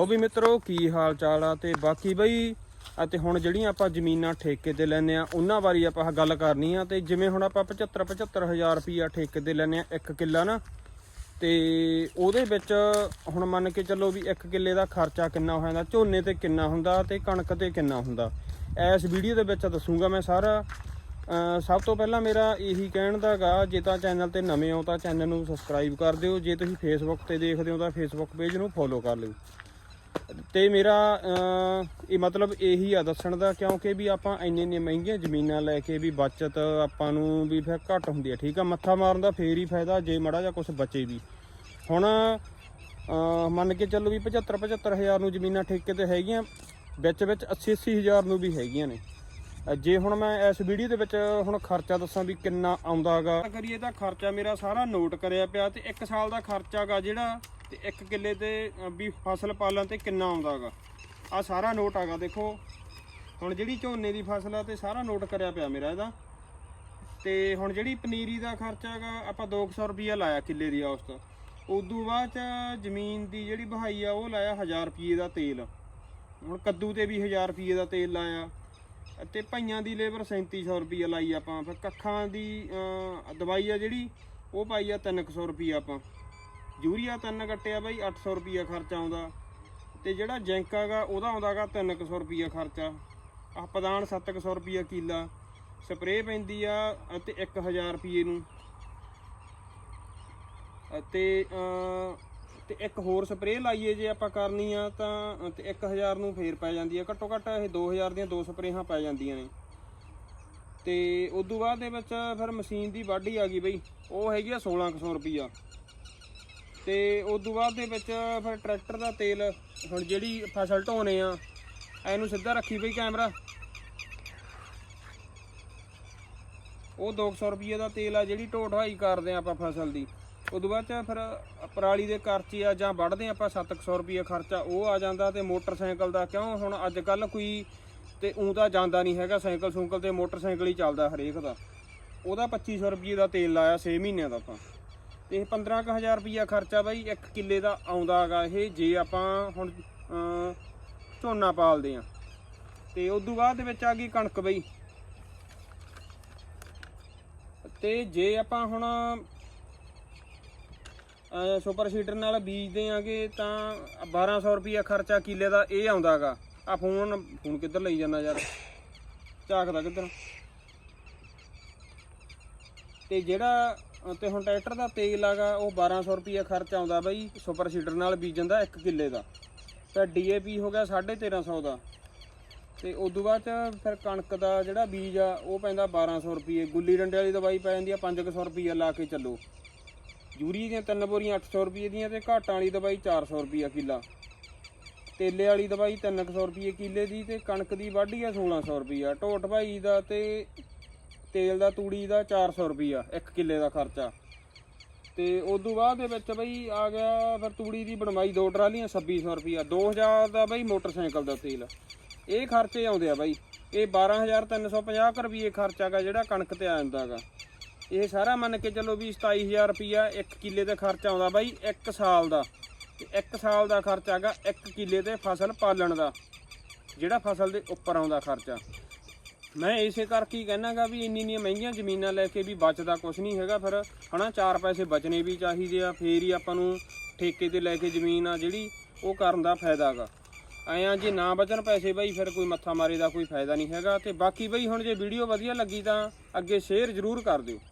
ਉਹ ਵੀ ਮਿੱਤਰੋ, ਕੀ ਹਾਲ ਚਾਲ ਆ ਤੇ ਬਾਕੀ ਬਈ, ਅਤੇ ਹੁਣ ਜਿਹੜੀਆਂ ਆਪਾਂ ਜ਼ਮੀਨਾਂ ਠੇਕੇ ਤੇ ਲੈਨੇ ਆ, ਉਹਨਾਂ ਬਾਰੇ ਆਪਾਂ ਗੱਲ ਕਰਨੀ ਆ, ਤੇ ਜਿਵੇਂ ਹੁਣ ਆਪਾਂ 75 75000 ਰੁਪਈਆ ਠੇਕੇ ਤੇ ਲੈਨੇ ਆ, ਇੱਕ ਕਿੱਲਾ ਨਾ, ਤੇ ਉਹਦੇ ਵਿੱਚ ਹੁਣ ਮੰਨ ਕੇ ਚੱਲੋ ਵੀ ਇੱਕ ਕਿੱਲੇ ਦਾ ਖਰਚਾ ਕਿੰਨਾ ਹੋ ਜਾਂਦਾ, ਝੋਨੇ ਤੇ ਕਿੰਨਾ ਹੁੰਦਾ ਤੇ ਕਣਕ ਤੇ ਕਿੰਨਾ ਹੁੰਦਾ। ਇਸ ਵੀਡੀਓ ਦੇ ਵਿੱਚ ਦੱਸੂਗਾ ਮੈਂ ਸਾਰਾ। ਸਭ ਤੋਂ ਪਹਿਲਾਂ ਮੇਰਾ ਇਹੀ ਕਹਿਣ ਦਾਗਾ ਜੇ ਤਾਂ ਚੈਨਲ ਤੇ ਨਵੇਂ ਹੋ ਤਾਂ ਚੈਨਲ ਨੂੰ ਸਬਸਕ੍ਰਾਈਬ ਕਰ ਦਿਓ, ਜੇ ਤੁਸੀਂ ਫੇਸਬੁੱਕ ਤੇ ਦੇਖਦੇ ਹੋ ਤਾਂ ਫੇਸਬੁੱਕ ਪੇਜ ਨੂੰ ਫੋਲੋ ਕਰ ਲਿਓ। ਤੇ ਮੇਰਾ ਇਹ ਮਤਲਬ ਇਹੀ ਆ ਦੱਸਣ ਦਾ, ਕਿਉਂਕਿ ਵੀ ਆਪਾਂ ਇੰਨੇ ਇੰਨੇ ਮਹਿੰਗੀਆਂ ਜ਼ਮੀਨਾਂ ਲੈ ਕੇ ਵੀ ਬਚਤ ਆਪਾਂ ਨੂੰ ਵੀ ਫਿਰ ਘੱਟ ਹੁੰਦੀ ਆ, ਠੀਕ ਆ? ਮੱਥਾ ਮਾਰਨ ਦਾ ਫੇਰ ਹੀ ਫਾਇਦਾ, ਜੇ ਮੜਾ ਜਾਂ ਕੁਝ ਬਚੇ ਵੀ। ਹੁਣ ਮੰਨ ਕੇ ਚੱਲੋ ਵੀ 75 75000 ਨੂੰ ਜ਼ਮੀਨਾਂ ਠੇਕੇ ਤੇ ਹੈਗੀਆਂ, ਵਿੱਚ ਵਿੱਚ 80 80000 ਨੂੰ ਵੀ ਹੈਗੀਆਂ ਨੇ। ਜੇ ਹੁਣ ਮੈਂ ਇਸ ਵੀਡੀਓ ਦੇ ਵਿੱਚ ਹੁਣ ਖਰਚਾ ਦੱਸਾਂ ਵੀ ਕਿੰਨਾ ਆਉਂਦਾਗਾ ਕਰੀਏ ਤਾਂ ਖਰਚਾ ਮੇਰਾ ਸਾਰਾ ਨੋਟ ਕਰਿਆ ਪਿਆ ਤੇ 1 ਸਾਲ ਦਾ ਖਰਚਾਗਾ ਜਿਹੜਾ ਤੇ 1 ਕਿੱਲੇ ਤੇ ਵੀ ਫਸਲ ਪਾਲਣ ਤੇ ਕਿੰਨਾ ਆਉਂਦਾਗਾ ਆ ਸਾਰਾ ਨੋਟ ਆਗਾ ਦੇਖੋ। ਹੁਣ ਜਿਹੜੀ ਝੋਨੇ ਦੀ ਫਸਲ ਆ ਤੇ ਸਾਰਾ ਨੋਟ ਕਰਿਆ ਪਿਆ ਮੇਰਾ ਇਹਦਾ। ਤੇ ਹੁਣ ਜਿਹੜੀ ਪਨੀਰੀ ਦਾ ਖਰਚਾ ਹੈਗਾ, ਆਪਾਂ 200 ਰੁਪਈਆ ਲਾਇਆ ਕਿੱਲੇ ਦੀ ਔਸਤ। ਉਦੋਂ ਬਾਅਦ ਚ ਜ਼ਮੀਨ ਦੀ ਜਿਹੜੀ ਬਹਾਈ ਆ, ਉਹ ਲਾਇਆ 1000 ਰੁਪਏ ਦਾ ਤੇਲ। ਹੁਣ ਕੱਦੂ ਤੇ ਵੀ 1000 ਰੁਪਏ ਦਾ ਤੇਲ ਲਾਇਆ। ਤੇ ਭਈਆਂ ਦੀ ਲੇਬਰ 3700 ਰੁਪਏ ਲਾਈ ਆਪਾਂ। ਫਿਰ ਕੱਖਾਂ ਦੀ ਦਵਾਈ ਆ ਜਿਹੜੀ, ਉਹ ਪਾਈ ਆ 300 ਰੁਪਏ ਆਪਾਂ। ਯੂਰੀਆ ਤਿੰਨ ਕੱਟਿਆ ਬਾਈ 800 ਰੁਪਏ ਖਰਚਾ ਆਉਂਦਾ। ਤੇ ਜਿਹੜਾ ਜੈਂਕ ਹੈਗਾ ਉਹਦਾ ਆਉਂਦਾਗਾ 300 ਰੁਪਏ ਖਰਚਾ। ਆ ਪਦਾਨ 700 ਰੁਪਏ ਕਿੱਲਾ। ਸਪਰੇਅ ਪੈਂਦੀ ਆ ਅਤੇ 1000 ਰੁਪਏ ਨੂੰ। ਅਤੇ ਤੇ ਇੱਕ ਹੋਰ ਸਪਰੇਅ ਲਾਈਏ ਜੇ ਆਪਾਂ ਕਰਨੀ ਆ ਤਾਂ, ਤੇ 1000 ਨੂੰ ਫੇਰ ਪੈ ਜਾਂਦੀ ਆ। ਘੱਟੋ ਘੱਟ ਇਹ 2000 ਦੀਆਂ ਦੋ ਸਪਰੇਹਾਂ ਪੈ ਜਾਂਦੀਆਂ ਨੇ। ਤੇ ਤੋਂ ਬਾਅਦ ਦੇ ਵਿੱਚ ਫਿਰ ਮਸ਼ੀਨ ਦੀ ਵਾਢੀ ਆ ਗਈ ਬਈ। ਉਹ ਹੈਗੀ ਆ 1600 ਰੁਪਈਆ। ਤੇ ਤੋਂ ਬਾਅਦ ਦੇ ਵਿੱਚ ਫਿਰ ਟਰੈਕਟਰ ਦਾ ਤੇਲ ਹੁਣ ਜਿਹੜੀ ਫਸਲ ਢੋਣੇ ਆ, ਇਹਨੂੰ ਸਿੱਧਾ ਰੱਖੀ ਪਈ ਕੈਮਰਾ। ਉਹ 200 ਰੁਪਏ ਦਾ ਤੇਲ ਆ ਜਿਹੜੀ ਢੋ ਢਾਈ ਕਰਦੇ ਆ ਆਪਾਂ ਫਸਲ ਦੀ। ਉਦੋਂ ਬਾਅਦ ਚ ਫਿਰ ਪਰਾਲੀ ਦੇ ਖਰਚੇ ਆ ਜਾਂ ਵੱਢਦੇ ਆਪਾਂ 700 ਰੁਪਏ ਖਰਚਾ, ਉਹ ਆ ਜਾਂਦਾ ਤੇ ਮੋਟਰਸਾਈਕਲ ਦਾ ਕਿਉਂ? ਹੁਣ ਅੱਜ ਕੱਲ ਕੋਈ ਤੇ ਉਂ ਤਾਂ ਜਾਂਦਾ ਨਹੀਂ ਹੈਗਾ ਸਾਈਕਲ ਸੂਕਲ ਤੇ ਮੋਟਰਸਾਈਕਲ ਹੀ ਚੱਲਦਾ ਹਰੇਕ ਦਾ। ਉਹਦਾ 2500 ਰੁਪਏ ਦਾ ਤੇਲ ਲਾਇਆ 6 ਮਹੀਨਿਆਂ ਦਾ ਆਪਾਂ। ਇਹ 15000 ਰੁਪਿਆ ਖਰਚਾ ਬਾਈ ਇੱਕ ਕਿੱਲੇ ਦਾ ਆਉਂਦਾ ਹੈਗਾ ਇਹ ਜੇ ਆਪਾਂ ਹੁਣ ਝੋਨਾ ਪਾਲਦੇ ਆ ਤੇ ਤੋਂ ਬਾਅਦ ਦੇ ਵਿੱਚ ਆ ਗਈ ਕਣਕ ਬਈ। ਤੇ ਜੇ ਆਪਾਂ ਹੁਣ ਅਹ, ਸੁਪਰ ਸੀਡਰ ਨਾਲ ਬੀਜਦੇ ਆਂਗੇ ਤਾਂ 1200 ਰੁਪਿਆ ਖਰਚਾ ਕਿੱਲੇ ਦਾ ਇਹ ਆਉਂਦਾਗਾ। ਆ ਫੋਨ ਫੋਨ ਕਿੱਧਰ ਲਈ ਜਾਂਦਾ ਯਾਰ? ਝਾਕਦਾ ਕਿੱਧਰ? ਤੇ ਜਿਹੜਾ ਤੇ ਹੁਣ ਟਰੈਕਟਰ ਦਾ ਤੇਲ ਆਗਾ ਉਹ 1200 ਰੁਪਿਆ ਖਰਚ ਆਉਂਦਾ ਬਈ, ਸੁਪਰ ਸੀਡਰ ਨਾਲ ਬੀਜਣ ਦਾ 1 ਕਿੱਲੇ ਦਾ। ਤੇ ਡੀਏਪੀ ਹੋ ਗਿਆ 1350 ਦਾ। ਤੇ ਤੋਂ ਬਾਅਦ ਚ ਫਿਰ ਕਣਕ ਦਾ ਜਿਹੜਾ ਬੀਜ ਆ, ਉਹ ਪੈਂਦਾ 1200 ਰੁਪਏ ਗੁੱਲੀ ਡੰਡੇ ਵਾਲੀ ਦਵਾਈ ਪੈ ਜਾਂਦੀ ਆ 500 ਰੁਪਏ ਲਾ ਕੇ ਚੱਲੋ। ਯੂਰੀ ਦੀਆਂ ਤਿੰਨ ਬੋਰੀਆਂ 800 ਰੁਪਏ ਦੀਆਂ ਤੇ ਘਾਟਾਂ ਵਾਲੀ ਦਵਾਈ 400 ਰੁਪਏ ਕਿੱਲਾ। ਤੇਲੇ ਵਾਲੀ ਦਵਾਈ 300 ਰੁਪਏ ਕਿੱਲੇ ਦੀ ਤੇ ਕਣਕ ਦੀ ਵਾਢੀ ਆ 1600 ਰੁਪਏ ਢੋਟ ਭਾਈ ਦਾ ਤੇ ਤੇਲ ਦਾ ਤੂੜੀ ਦਾ 400 ਰੁਪਿਆ ਇੱਕ ਕਿੱਲੇ ਦਾ ਖਰਚਾ। ਤੇ ਉਦੋਂ ਬਾਅਦ ਦੇ ਵਿੱਚ ਬਈ ਆ ਗਿਆ ਫਿਰ ਤੂੜੀ ਦੀ ਬਣਵਾਈ ਦੋ ਟਰਾਲੀਆਂ 2600 ਰੁਪਿਆ 2000 ਦਾ ਬਈ ਮੋਟਰਸਾਈਕਲ ਦਾ ਤੇਲ। ਇਹ ਖਰਚੇ ਆਉਂਦੇ ਆ ਬਾਈ। ਇਹ 12350 ਰੁਪਏ ਖਰਚਾਗਾ ਜਿਹੜਾ ਕਣਕ ਤੇ ਆ ਜਾਂਦਾਗਾ ਇਹ ਸਾਰਾ ਮੰਨ ਕੇ ਚੱਲੋ ਵੀ 27000 ਰੁਪਿਆ ਇੱਕ ਕਿੱਲੇ ਤੇ ਖਰਚਾ ਆਉਂਦਾ ਬਾਈ ਇੱਕ ਸਾਲ ਦਾ। ਤੇ ਇੱਕ ਸਾਲ ਦਾ ਖਰਚਾ ਹੈਗਾ ਇੱਕ ਕਿੱਲੇ ਤੇ ਫਸਲ ਪਾਲਣ ਦਾ। ਜਿਹੜਾ ਫਸਲ ਦੇ ਉੱਪਰ ਆਉਂਦਾ ਖਰਚਾ। ਮੈਂ ਇਸੇ ਕਰਕੇ ਹੀ ਕਹਿਣਾਗਾ ਵੀ ਇੰਨੀ ਇੰਨੀਆਂ ਮਹਿੰਗੀਆਂ ਜ਼ਮੀਨਾਂ ਲੈ ਕੇ ਵੀ ਬਚਦਾ ਕੁਝ ਨਹੀਂ ਹੈਗਾ ਫਿਰ, ਹਨਾ, ਚਾਰ ਪੈਸੇ ਬਚਣੇ ਵੀ ਚਾਹੀਦੇ ਆ, ਫੇਰ ਹੀ ਆਪਾਂ ਨੂੰ ਠੇਕੇ ਤੇ ਲੈ ਕੇ ਜ਼ਮੀਨ ਆ ਜਿਹੜੀ ਉਹ ਕਰਨ ਦਾ ਫਾਇਦਾ ਹੈਗਾ ਐਂ ਜੇ ਨਾ ਬਚਣ ਪੈਸੇ ਬਈ, ਫਿਰ ਕੋਈ ਮੱਥਾ ਮਾਰੇ ਦਾ ਕੋਈ ਫਾਇਦਾ ਨਹੀਂ ਹੈਗਾ ਤੇ ਬਾਕੀ ਬਈ ਹੁਣ ਜੇ ਵੀਡੀਓ ਵਧੀਆ ਲੱਗੀ ਤਾਂ ਅੱਗੇ ਸ਼ੇਅਰ ਜ਼ਰੂਰ ਕਰ ਦਿਓ।